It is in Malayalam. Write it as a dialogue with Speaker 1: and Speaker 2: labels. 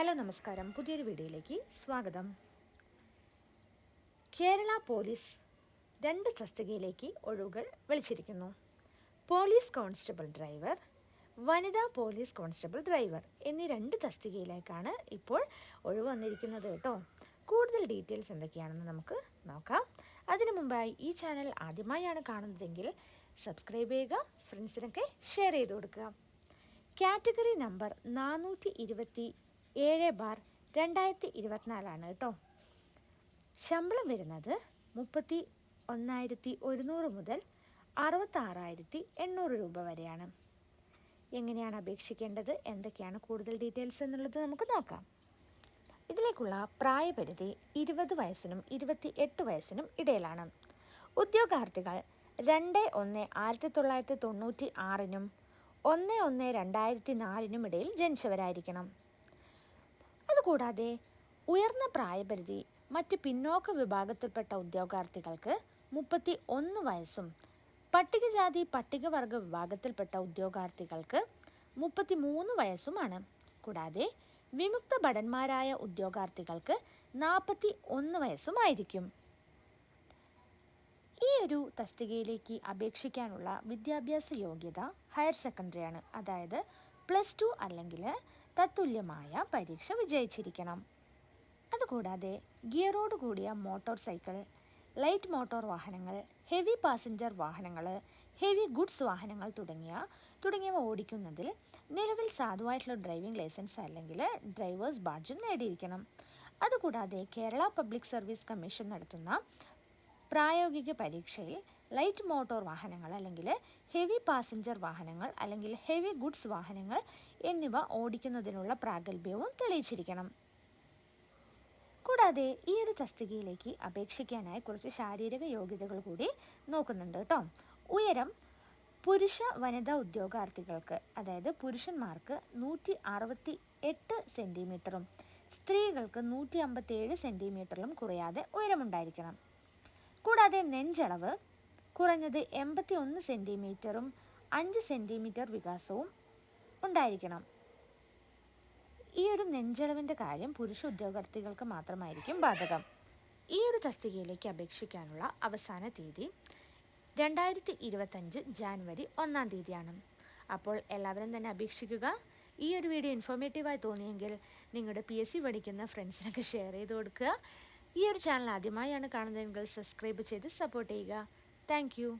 Speaker 1: ഹലോ നമസ്കാരം. പുതിയൊരു വീഡിയോയിലേക്ക് സ്വാഗതം. കേരള പോലീസ് രണ്ട് തസ്തികയിലേക്ക് ഒഴിവുകൾ വിളിച്ചിരിക്കുന്നു. പോലീസ് കോൺസ്റ്റബിൾ ഡ്രൈവർ വനിതാ പോലീസ് കോൺസ്റ്റബിൾ ഡ്രൈവർ എന്നീ രണ്ട് തസ്തികയിലേക്കാണ് ഇപ്പോൾ ഒഴിവ് വന്നിരിക്കുന്നത് കേട്ടോ. കൂടുതൽ ഡീറ്റെയിൽസ് എന്തൊക്കെയാണെന്ന് നമുക്ക് നോക്കാം. അതിനു മുമ്പായി ഈ ചാനൽ ആദ്യമായാണ് കാണുന്നതെങ്കിൽ സബ്സ്ക്രൈബ് ചെയ്യുക ഫ്രണ്ട്സിനൊക്കെ ഷെയർ ചെയ്ത് കൊടുക്കുക. കാറ്റഗറി നമ്പർ നാനൂറ്റി ഇരുപത്തി ഏഴ് ബാർ രണ്ടായിരത്തി ഇരുപത്തിനാലാണ് കേട്ടോ. ശമ്പളം വരുന്നത് മുപ്പത്തി ഒന്നായിരത്തി ഒരുന്നൂറ് മുതൽ അറുപത്താറായിരത്തി എണ്ണൂറ് രൂപ വരെയാണ്. എങ്ങനെയാണ് അപേക്ഷിക്കേണ്ടത്? എന്തൊക്കെയാണ് കൂടുതൽ ഡീറ്റെയിൽസ് എന്നുള്ളത് നമുക്ക് നോക്കാം. ഇതിലേക്കുള്ള പ്രായപരിധി ഇരുപത് വയസ്സിനും ഇരുപത്തി എട്ട് വയസ്സിനും ഇടയിലാണ്. ഉദ്യോഗാർത്ഥികൾ രണ്ട് ഒന്ന് ആയിരത്തി തൊള്ളായിരത്തി തൊണ്ണൂറ്റി ആറിനും ഒന്ന് ഒന്ന് രണ്ടായിരത്തി നാലിനും ഇടയിൽ ജനിച്ചവരായിരിക്കണം. അതുകൂടാതെ ഉയർന്ന പ്രായപരിധി മറ്റ് പിന്നോക്ക വിഭാഗത്തിൽപ്പെട്ട ഉദ്യോഗാർത്ഥികൾക്ക് മുപ്പത്തി ഒന്ന് വയസ്സും പട്ടികജാതി പട്ടികവർഗ വിഭാഗത്തിൽപ്പെട്ട ഉദ്യോഗാർത്ഥികൾക്ക് മുപ്പത്തി മൂന്ന് വയസ്സുമാണ്. കൂടാതെ വിമുക്ത ഭടന്മാരായ ഉദ്യോഗാർത്ഥികൾക്ക് നാൽപ്പത്തി ഒന്ന് വയസ്സുമായിരിക്കും. ഈ ഒരു തസ്തികയിലേക്ക് അപേക്ഷിക്കാനുള്ള വിദ്യാഭ്യാസ യോഗ്യത ഹയർ സെക്കൻഡറിയാണ്. അതായത് പ്ലസ് ടു അല്ലെങ്കിൽ തത്തുല്യമായ പരീക്ഷ വിജയിച്ചിരിക്കണം. അതുകൂടാതെ ഗിയറോട് കൂടിയ മോട്ടോർ സൈക്കിൾ ലൈറ്റ് മോട്ടോർ വാഹനങ്ങൾ ഹെവി പാസഞ്ചർ വാഹനങ്ങൾ ഹെവി ഗുഡ്സ് വാഹനങ്ങൾ തുടങ്ങിയ തുടങ്ങിയവ ഓടിക്കുന്നതിൽ നിലവിൽ സാധുവായിട്ടുള്ള ഡ്രൈവിംഗ് ലൈസൻസ് അല്ലെങ്കിൽ ഡ്രൈവേഴ്സ് ബാഡ്ജും നേടിയിരിക്കണം. അതുകൂടാതെ കേരള പബ്ലിക് സർവീസ് കമ്മീഷൻ നടത്തുന്ന പ്രായോഗിക പരീക്ഷയിൽ ലൈറ്റ് മോട്ടോർ വാഹനങ്ങൾ അല്ലെങ്കിൽ ഹെവി പാസഞ്ചർ വാഹനങ്ങൾ അല്ലെങ്കിൽ ഹെവി ഗുഡ്സ് വാഹനങ്ങൾ എന്നിവ ഓടിക്കുന്നതിനുള്ള പ്രാഗൽഭ്യവും തെളിയിച്ചിരിക്കണം. കൂടാതെ ഈ ഒരു തസ്തികയിലേക്ക് അപേക്ഷിക്കാനായി കുറച്ച് ശാരീരിക യോഗ്യതകൾ കൂടി നോക്കുന്നുണ്ട് കേട്ടോ. ഉയരം പുരുഷ വനിതാ ഉദ്യോഗാർത്ഥികൾക്ക് അതായത് പുരുഷന്മാർക്ക് നൂറ്റി അറുപത്തി എട്ട് സെന്റിമീറ്ററും സ്ത്രീകൾക്ക് നൂറ്റി അമ്പത്തി ഏഴ് സെന്റിമീറ്ററിലും കുറയാതെ ഉയരമുണ്ടായിരിക്കണം. കൂടാതെ നെഞ്ചളവ് കുറഞ്ഞത് എൺപത്തി ഒന്ന് സെന്റിമീറ്ററും അഞ്ച് സെന്റിമീറ്റർ വികാസവും ഉണ്ടായിരിക്കണം. ഈ ഒരു നെഞ്ചളവിന്റെ കാര്യം പുരുഷ ഉദ്യോഗാർത്ഥികൾക്ക് മാത്രമായിരിക്കും ബാധകം. ഈ ഒരു തസ്തികയിലേക്ക് അപേക്ഷിക്കാനുള്ള അവസാന തീയതി രണ്ടായിരത്തി ഇരുപത്തഞ്ച് ജാനുവരി ഒന്നാം തീയതിയാണ്. അപ്പോൾ എല്ലാവരും തന്നെ അപേക്ഷിക്കുക. ഈ ഒരു വീഡിയോ ഇൻഫോർമേറ്റീവായി തോന്നിയെങ്കിൽ നിങ്ങളുടെ പി എസ് സി പഠിക്കുന്ന ഫ്രണ്ട്സിനൊക്കെ ഷെയർ ചെയ്ത് കൊടുക്കുക. ഈ ഒരു ചാനൽ ആദ്യമായാണ് കാണുന്നതെങ്കിൽ സബ്സ്ക്രൈബ് ചെയ്ത് സപ്പോർട്ട് ചെയ്യുക. Thank you.